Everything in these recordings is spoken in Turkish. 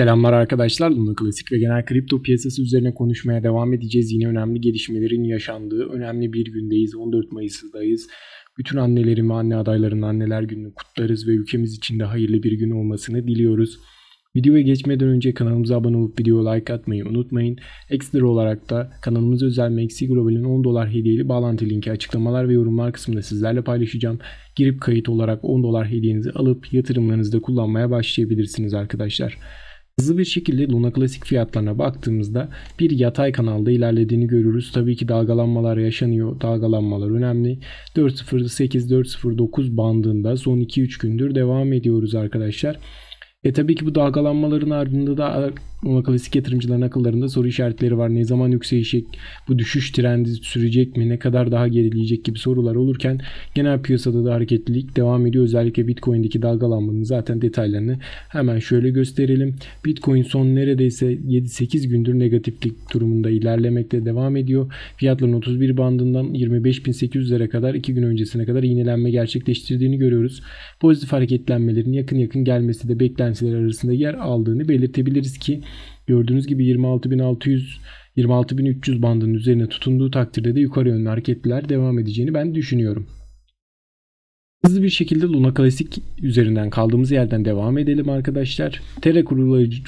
Selamlar arkadaşlar. Luna Klasik ve genel kripto piyasası üzerine konuşmaya devam edeceğiz. Yine önemli gelişmelerin yaşandığı önemli bir gündeyiz. 14 Mayıs'dayız. Bütün annelerimi, anne adaylarının anneler gününü kutlarız ve ülkemiz için de hayırlı bir gün olmasını diliyoruz. Videoya geçmeden önce kanalımıza abone olup videoya like atmayı unutmayın. Ekstra olarak da kanalımıza özel Maxi Global'in 10 dolar hediyeli bağlantı linki açıklamalar ve yorumlar kısmında sizlerle paylaşacağım. Girip kayıt olarak 10 dolar hediyenizi alıp yatırımlarınızda kullanmaya başlayabilirsiniz arkadaşlar. Hızlı bir şekilde Luna Classic fiyatlarına baktığımızda bir yatay kanalda ilerlediğini görürüz. Tabii ki dalgalanmalar yaşanıyor. Dalgalanmalar önemli. 4.08-4.09 bandında son 2-3 gündür devam ediyoruz arkadaşlar. E tabii ki bu dalgalanmaların ardında da Luna klasik yatırımcıların akıllarında soru işaretleri var. Ne zaman yükselecek? Bu düşüş trendi sürecek mi? Ne kadar daha gerileyecek gibi sorular olurken genel piyasada da hareketlilik devam ediyor. Özellikle Bitcoin'deki dalgalanmanın zaten detaylarını hemen şöyle gösterelim. Bitcoin son neredeyse 7-8 gündür negatiflik durumunda ilerlemekte devam ediyor. Fiyatların 31 bandından 25.800'lere kadar 2 gün öncesine kadar iğnelenme gerçekleştirdiğini görüyoruz. Pozitif hareketlenmelerin yakın yakın gelmesi de beklentiler arasında yer aldığını belirtebiliriz ki Gördüğünüz gibi 26.600 26.300 bandının üzerine tutunduğu takdirde de yukarı yönlü hareketler devam edeceğini ben düşünüyorum. Hızlı bir şekilde Luna Classic üzerinden kaldığımız yerden devam edelim arkadaşlar. Terra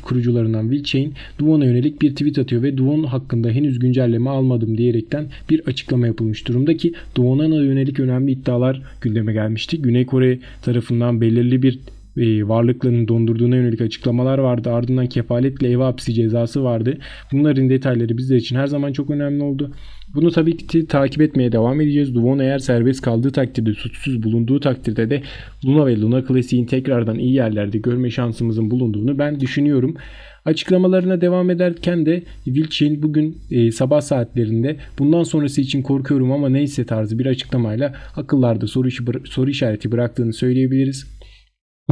kurucularından Wilchain, Duon'a yönelik bir tweet atıyor ve Duon hakkında henüz güncelleme almadım diyerekten bir açıklama yapılmış durumda ki Duon'a yönelik önemli iddialar gündeme gelmişti. Güney Kore tarafından belirli bir e, varlıklarını dondurduğuna yönelik açıklamalar vardı. Ardından kefaletle ev hapsi cezası vardı. Bunların detayları bizler için her zaman çok önemli oldu. Bunu tabii ki takip etmeye devam edeceğiz. Duvon eğer serbest kaldığı takdirde, suçsuz bulunduğu takdirde de Luna ve Luna Classic'in tekrardan iyi yerlerde görme şansımızın bulunduğunu ben düşünüyorum. Açıklamalarına devam ederken de Wilchin bugün e, sabah saatlerinde bundan sonrası için korkuyorum ama neyse tarzı bir açıklamayla akıllarda soru, soru işareti bıraktığını söyleyebiliriz.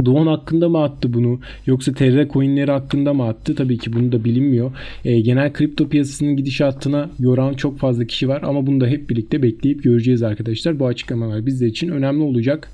Doğan hakkında mı attı bunu yoksa Terra coinleri hakkında mı attı? Tabii ki bunu da bilinmiyor. E, genel kripto piyasasının gidişatına yoran çok fazla kişi var ama bunu da hep birlikte bekleyip göreceğiz arkadaşlar. Bu açıklamalar bizler için önemli olacak.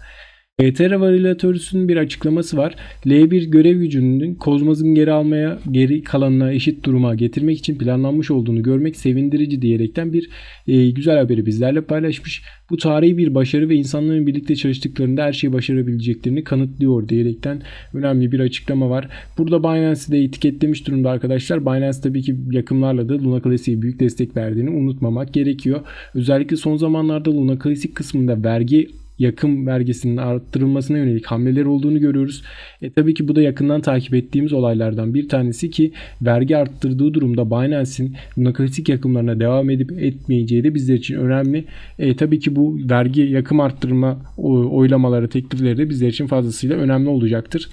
Terra Varilatörüs'ün bir açıklaması var. L1 görev gücünün kozmazın geri almaya geri kalanına eşit duruma getirmek için planlanmış olduğunu görmek sevindirici diyerekten bir e, güzel haberi bizlerle paylaşmış. Bu tarihi bir başarı ve insanların birlikte çalıştıklarında her şeyi başarabileceklerini kanıtlıyor diyerekten önemli bir açıklama var. Burada Binance'i de etiketlemiş durumda arkadaşlar. Binance tabii ki yakınlarla da Luna Classic'e büyük destek verdiğini unutmamak gerekiyor. Özellikle son zamanlarda Luna Classic kısmında vergi yakın vergisinin arttırılmasına yönelik hamleler olduğunu görüyoruz. E, tabii ki bu da yakından takip ettiğimiz olaylardan bir tanesi ki vergi arttırdığı durumda Binance'in nakalistik yakımlarına devam edip etmeyeceği de bizler için önemli. E, tabii ki bu vergi yakım arttırma oylamaları, teklifleri de bizler için fazlasıyla önemli olacaktır.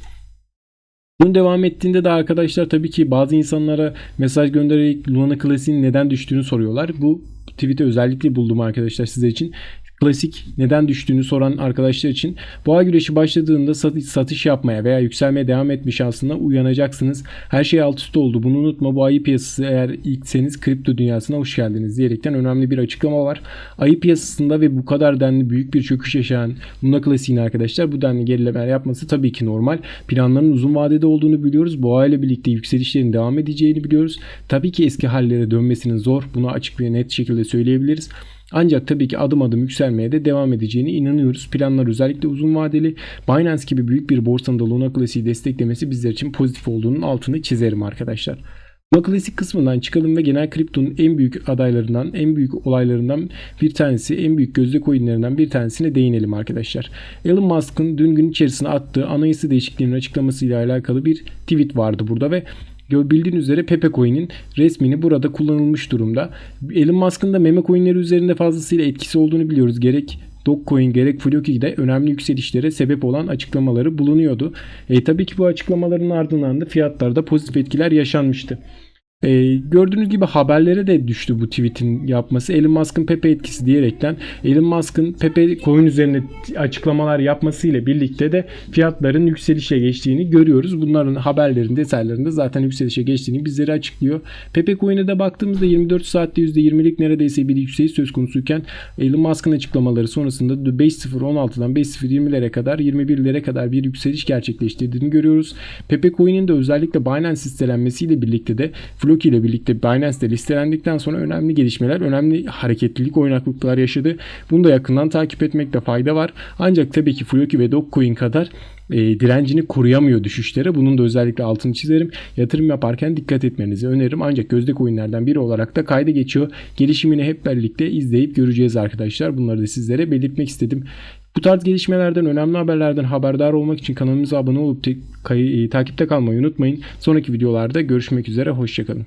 Bunun devam ettiğinde de arkadaşlar tabii ki bazı insanlara mesaj göndererek Luna Classic'in neden düştüğünü soruyorlar. Bu tweet'i özellikle buldum arkadaşlar size için klasik neden düştüğünü soran arkadaşlar için boğa güreşi başladığında satış, yapmaya veya yükselmeye devam etme şansına uyanacaksınız. Her şey alt üst oldu. Bunu unutma. Bu ayı piyasası eğer ilkseniz kripto dünyasına hoş geldiniz diyerekten önemli bir açıklama var. Ayı piyasasında ve bu kadar denli büyük bir çöküş yaşayan Luna Klasik'in arkadaşlar bu denli gerilemeler yapması tabii ki normal. Planların uzun vadede olduğunu biliyoruz. Boğa ile birlikte yükselişlerin devam edeceğini biliyoruz. Tabii ki eski hallere dönmesinin zor. Bunu açık ve net şekilde söyleyebiliriz. Ancak tabii ki adım adım yükselmeye de devam edeceğine inanıyoruz. Planlar özellikle uzun vadeli. Binance gibi büyük bir borsanın da Luna Classic'i desteklemesi bizler için pozitif olduğunun altını çizerim arkadaşlar. Luna Classic kısmından çıkalım ve genel kriptonun en büyük adaylarından, en büyük olaylarından bir tanesi, en büyük gözde coinlerinden bir tanesine değinelim arkadaşlar. Elon Musk'ın dün gün içerisinde attığı anayasa değişikliğinin açıklamasıyla alakalı bir tweet vardı burada ve Bildiğiniz üzere Pepe Coin'in resmini burada kullanılmış durumda. Elon Musk'ın da meme coinleri üzerinde fazlasıyla etkisi olduğunu biliyoruz. Gerek Dogecoin gerek Floki'de önemli yükselişlere sebep olan açıklamaları bulunuyordu. E, tabii ki bu açıklamaların ardından da fiyatlarda pozitif etkiler yaşanmıştı. Ee, gördüğünüz gibi haberlere de düştü bu tweet'in yapması. Elon Musk'ın Pepe etkisi diyerekten Elon Musk'ın Pepe coin üzerine açıklamalar yapmasıyla birlikte de fiyatların yükselişe geçtiğini görüyoruz. Bunların haberlerin detaylarında zaten yükselişe geçtiğini bizlere açıklıyor. Pepe coin'e de baktığımızda 24 saatte %20'lik neredeyse bir yükseliş söz konusuyken Elon Musk'ın açıklamaları sonrasında 5.016'dan 5.020'lere kadar 21'lere kadar bir yükseliş gerçekleştirdiğini görüyoruz. Pepe coin'in de özellikle Binance listelenmesiyle birlikte de Floki ile birlikte Binance'de listelendikten sonra önemli gelişmeler, önemli hareketlilik, oynaklıklar yaşadı. Bunu da yakından takip etmekte fayda var. Ancak tabii ki Floki ve Dogecoin kadar e, direncini koruyamıyor düşüşlere. Bunun da özellikle altını çizerim. Yatırım yaparken dikkat etmenizi öneririm. Ancak gözde coinlerden biri olarak da kayda geçiyor. Gelişimini hep birlikte izleyip göreceğiz arkadaşlar. Bunları da sizlere belirtmek istedim. Bu tarz gelişmelerden, önemli haberlerden haberdar olmak için kanalımıza abone olup e, takipte kalmayı unutmayın. Sonraki videolarda görüşmek üzere. Hoşçakalın.